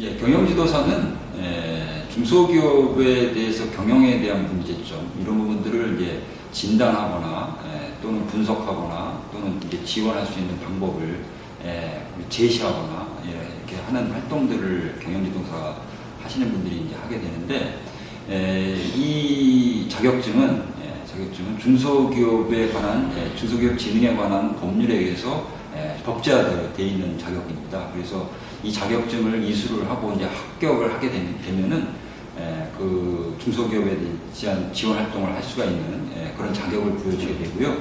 예, 경영지도사는 예, 중소기업에 대해서 경영에 대한 문제점 이런 부분들을 이제 진단하거나 예, 또는 분석하거나 또는 이제 지원할 수 있는 방법을 예, 제시하거나 예, 이렇게 하는 활동들을 경영지도사 하시는 분들이 이제 하게 되는데 예, 이 자격증은 예, 자격증은 중소기업에 관한 예, 중소기업 진흥에 관한 법률에 의해서 예, 법제화되어 있는 자격입니다. 그래서 이 자격증을 이수를 하고 이제 합격을 하게 되- 되면은 예, 그 중소기업에 대한 지원 활동을 할 수가 있는 예, 그런 자격을 부여주게 되고요.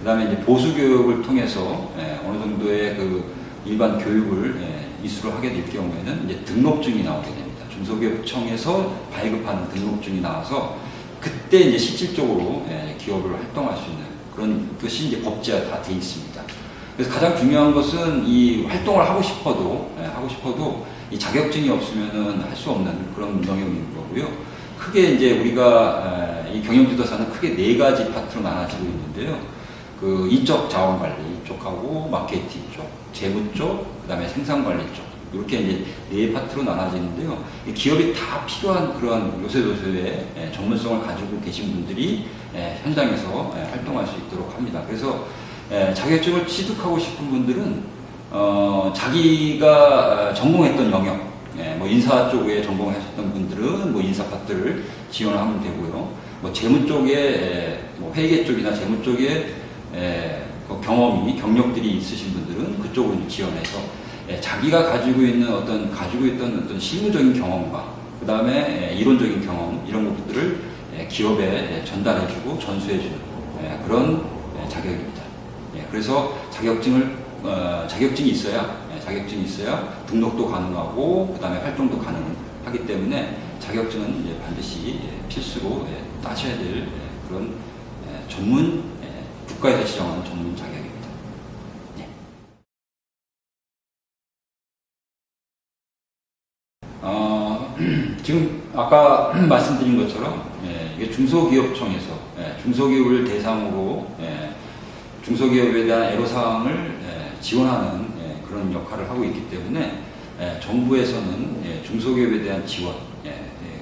그다음에 이제 보수 교육을 통해서 예, 어느 정도의 그 일반 교육을 예, 이수를 하게 될 경우에는 이제 등록증이 나오게 됩니다. 중소기업청에서 발급하는 등록증이 나와서 그때 이제 실질적으로 예, 기업을 활동할 수 있는 그런 것이 이제 법제화 다 돼 있습니다. 그래서 가장 중요한 것은 이 활동을 하고 싶어도 예, 하고 싶어도 이 자격증이 없으면은 할 수 없는 그런 영역인 거고요. 크게 이제 우리가 에, 이 경영지도사는 크게 네 가지 파트로 나눠지고 있는데요. 그 이쪽 자원관리 쪽하고 마케팅 쪽, 재무 쪽, 그다음에 생산관리 쪽 이렇게 이제 네 파트로 나눠지는데요. 이 기업이 다 필요한 그러한 요새도서의 에, 전문성을 가지고 계신 분들이 에, 현장에서 에, 활동할 수 있도록 합니다. 그래서 에, 자격증을 취득하고 싶은 분들은 어, 자기가 어, 전공했던 영역, 예, 뭐 인사 쪽에 전공하셨던 분들은 뭐 인사 파트를 지원하면 되고요. 뭐 재무 쪽에 예, 뭐 회계 쪽이나 재무 쪽에 예, 그 경험이 경력들이 있으신 분들은 그쪽으로 지원해서 예, 자기가 가지고 있는 어떤 가지고 있던 어떤 실무적인 경험과 그 다음에 이론적인 경험 이런 것들을 예, 기업에 예, 전달해주고 전수해주는 예, 그런 예, 자격입니다. 예, 그래서 자격증을 어, 자격증이 있어야 예, 자격증이 있어야 등록도 가능하고 그다음에 활동도 가능하기 때문에 자격증은 이제 반드시 예, 필수로 예, 따셔야 될 예, 그런 예, 전문 예, 국가에서 지정하는 전문 자격입니다. 예. 어, 지금 아까 말씀드린 것처럼 예, 중소기업청에서 예, 중소기업을 대상으로 예, 중소기업에 대한 애로사항을 예, 지원하는 예, 그런 역할을 하고 있기 때문에 예, 정부에서는 예, 중소기업에 대한 지원,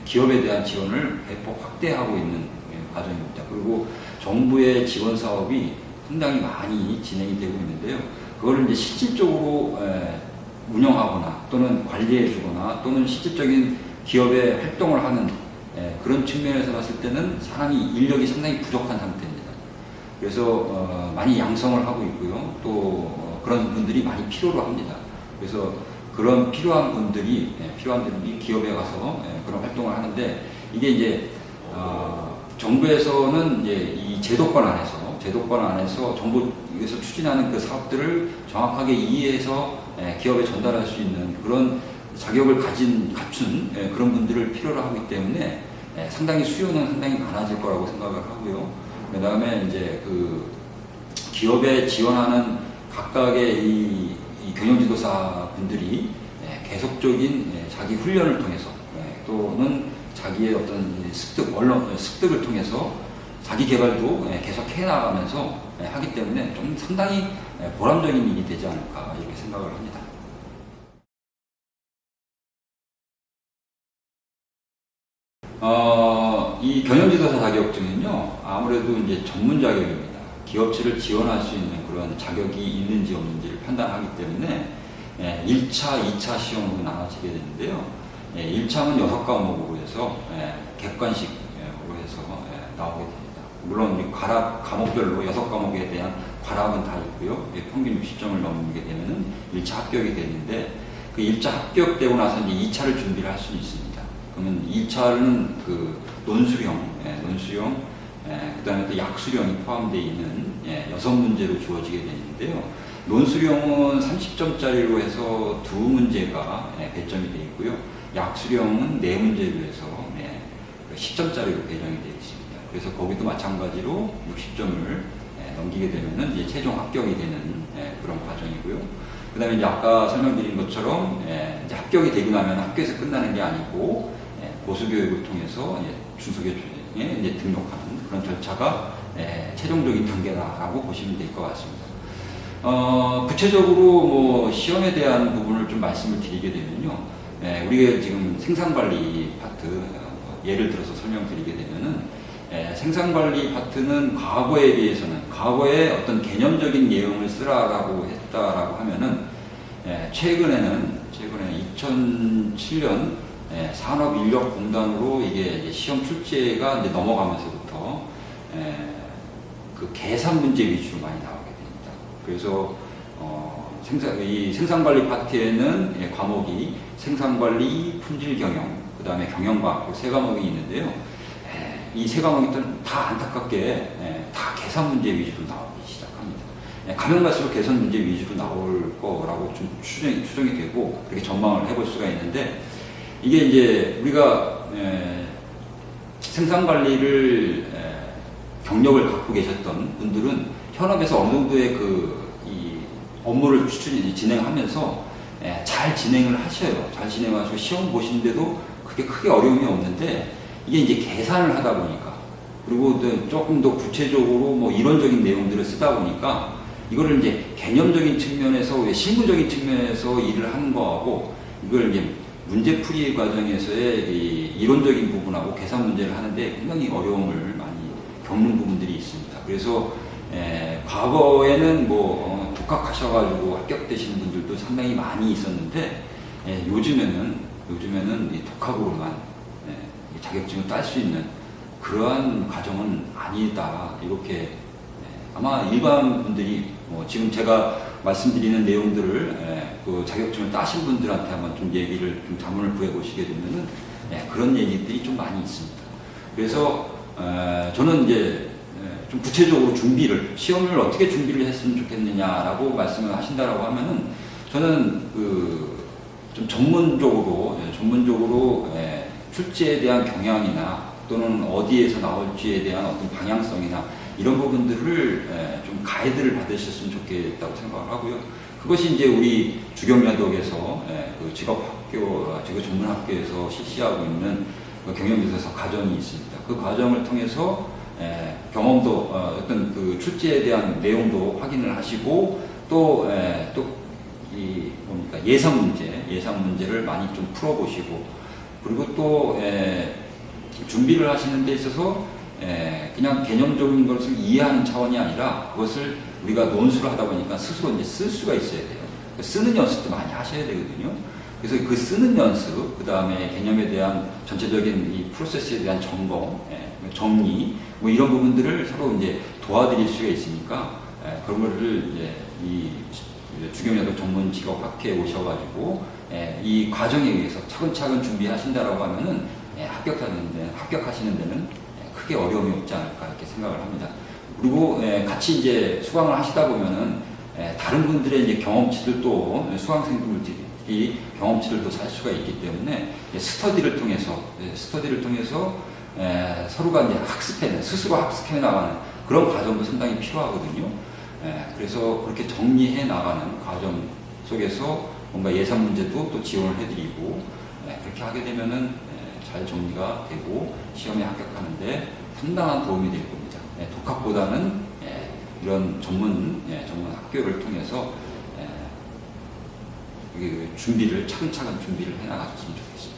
기업에 대한 지원을 대폭 확대하고 있는 예, 과정입니다. 그리고 정부의 지원 사업이 상당히 많이 진행이 되고 있는데요. 그거를 이제 실질적으로 예, 운영하거나 또는 관리해주거나 또는 실질적인 기업의 활동을 하는 예, 그런 측면에서 봤을 때는 사람이 인력이 상당히 부족한 상태입니다. 그래서 어, 많이 양성을 하고 있고요. 또 어, 그런 분들이 많이 필요로 합니다. 그래서 그런 필요한 분들이 예, 필요한 분들이 기업에 가서 예, 그런 활동을 하는데 이게 이제 어, 정부에서는 이제 이 제도권 안에서 제도권 안에서 정부에서 추진하는 그 사업들을 정확하게 이해해서 예, 기업에 전달할 수 있는 그런 자격을 가진 갖춘 예, 그런 분들을 필요로 하기 때문에 예, 상당히 수요는 상당히 많아질 거라고 생각을 하고요. 그 다음에 이제 그 기업에 지원하는 각각의 이, 이 경영지도사 분들이 예, 계속적인 예, 자기 훈련을 통해서 예, 또는 자기의 어떤 이 습득, 언론, 습득을 통해서 자기 개발도 예, 계속 해나가면서 예, 하기 때문에 좀 상당히 예, 보람적인 일이 되지 않을까 이렇게 생각을 합니다. 어, 이 경영지도사 자격증은요, 아무래도 이제 전문 자격입니다. 기업체를 지원할 수 있는 그런 자격이 있는지 없는지를 판단하기 때문에 예, 1차, 2차 시험으로 나눠지게 되는데요. 예, 1차는 6과목으로 해서 예, 객관식으로 해서 예, 나오게 됩니다. 물론 이 과락 과목별로 6과목에 대한 과락은 다 있고요. 예, 평균 60점을 넘게 되면은 1차 합격이 되는데 그 1차 합격되고 나서 이제 2차를 준비를 할 수 있습니다. 그러면 2차는 그 논수령, 예, 논수령, 예, 그 다음에 또 약수령이 포함되어 있는 예, 여섯 문제로 주어지게 되는데요. 논수령은 30점짜리로 해서 두 문제가 예, 배점이 되어 있고요. 약수령은 네 문제로 해서 예, 10점짜리로 배정이 되어 있습니다. 그래서 거기도 마찬가지로 60점을 예, 넘기게 되면은 이제 최종 합격이 되는 예, 그런 과정이고요. 그 다음에 아까 설명드린 것처럼 예, 이제 합격이 되고 나면 학교에서 끝나는 게 아니고 예, 보수교육을 통해서 중소기업에 이제 등록하는 그런 절차가 예, 최종적인 단계다라고 보시면 될 것 같습니다. 어, 구체적으로 뭐 시험에 대한 부분을 좀 말씀을 드리게 되면요. 예, 우리가 지금 생산관리 파트 어, 예를 들어서 설명드리게 되면은 예, 생산관리 파트는 과거에 비해서는 과거에 어떤 개념적인 내용을 쓰라라고 했다라고 하면은 예, 최근에는 최근에 2007년 예, 산업인력공단으로 이게 시험 출제가 이제 넘어가면서부터 예, 그 계산 문제 위주로 많이 나오게 됩니다. 그래서 어, 생산 이 생산관리 파트에는 예, 과목이 생산관리, 품질경영, 그 다음에 경영과학 세 과목이 있는데요. 이 세 과목이 다 안타깝게 예, 다 계산 문제 위주로 나오기 시작합니다. 예, 가면 갈수록 계산 문제 위주로 나올 거라고 좀 추정이, 추정이 되고 그렇게 전망을 해볼 수가 있는데 이게 이제 우리가 에, 생산 관리를 에, 경력을 갖고 계셨던 분들은 현업에서 어느 정도의 그이 업무를 진행하면서 에, 잘 진행을 하셔요. 잘 진행하시고 시험 보시는데도 그게 크게 어려움이 없는데 이게 이제 계산을 하다 보니까 그리고 또 조금 더 구체적으로 뭐 이론적인 내용들을 쓰다 보니까 이거를 이제 개념적인 측면에서 왜 실무적인 측면에서 일을 하는 거하고 이걸 이제 문제풀이 과정에서의 이 이론적인 부분하고 계산 문제를 하는데 굉장히 어려움을 많이 겪는 부분들이 있습니다. 그래서 에, 과거에는 뭐 어, 독학하셔가지고 합격되시는 분들도 상당히 많이 있었는데 에, 요즘에는 요즘에는 이 독학으로만 에, 이 자격증을 딸 수 있는 그러한 과정은 아니다 이렇게 에, 아마 일반 분들이 뭐 지금 제가 말씀드리는 내용들을 에, 그 자격증을 따신 분들한테 한번 좀 얘기를 좀 자문을 구해 보시게 되면은 에, 그런 얘기들이 좀 많이 있습니다. 그래서 에, 저는 이제 에, 좀 구체적으로 준비를 시험을 어떻게 준비를 했으면 좋겠느냐라고 말씀을 하신다라고 하면은 저는 그 좀 전문적으로 예, 전문적으로 예, 출제에 대한 경향이나 또는 어디에서 나올지에 대한 어떤 방향성이나 이런 부분들을 예, 좀 가이드를 받으셨으면 좋겠다고 생각을 하고요. 그것이 이제 우리 주경야독에서 예, 그 직업학교, 직업 전문학교에서 실시하고 있는 그 경영교사서 과정이 있습니다. 그 과정을 통해서 예, 경험도 어, 어떤 그 출제에 대한 내용도 확인을 하시고 또 예, 또이 뭡니까 예상 문제 예상 문제를 많이 좀 풀어보시고 그리고 또 에, 준비를 하시는 데 있어서 에, 그냥 개념적인 것을 이해하는 차원이 아니라 그것을 우리가 논술을 하다 보니까 스스로 이제 쓸 수가 있어야 돼요. 쓰는 연습도 많이 하셔야 되거든요. 그래서 그 쓰는 연습, 그 다음에 개념에 대한 전체적인 이 프로세스에 대한 점검, 예, 정리, 뭐 이런 부분들을 서로 이제 도와드릴 수가 있으니까 예, 그런 거를 이제 이 주경야도 전문 직업 학회에 오셔가지고 예, 이 과정에 의해서 차근차근 준비하신다라고 하면은 예, 합격하는 데 합격하시는 데는 예, 크게 어려움이 없지 않을까 이렇게 생각을 합니다. 그리고 예, 같이 이제 수강을 하시다 보면은 예, 다른 분들의 이제 경험치들도 수강생들이 경험치들도 살 수가 있기 때문에 예, 스터디를 통해서 예, 스터디를 통해서 예, 서로가 이제 학습해 스스로 학습해 나가는 그런 과정도 상당히 필요하거든요. 예, 그래서 그렇게 정리해 나가는 과정 속에서 뭔가 예상 문제도 또 지원을 해드리고 예, 그렇게 하게 되면은 예, 잘 정리가 되고 시험에 합격하는데 상당한 도움이 될 겁니다. 예, 독학보다는 예, 이런 전문 예, 전문 학교를 통해서 예, 그 준비를 차근차근 준비를 해 나가셨으면 좋겠습니다.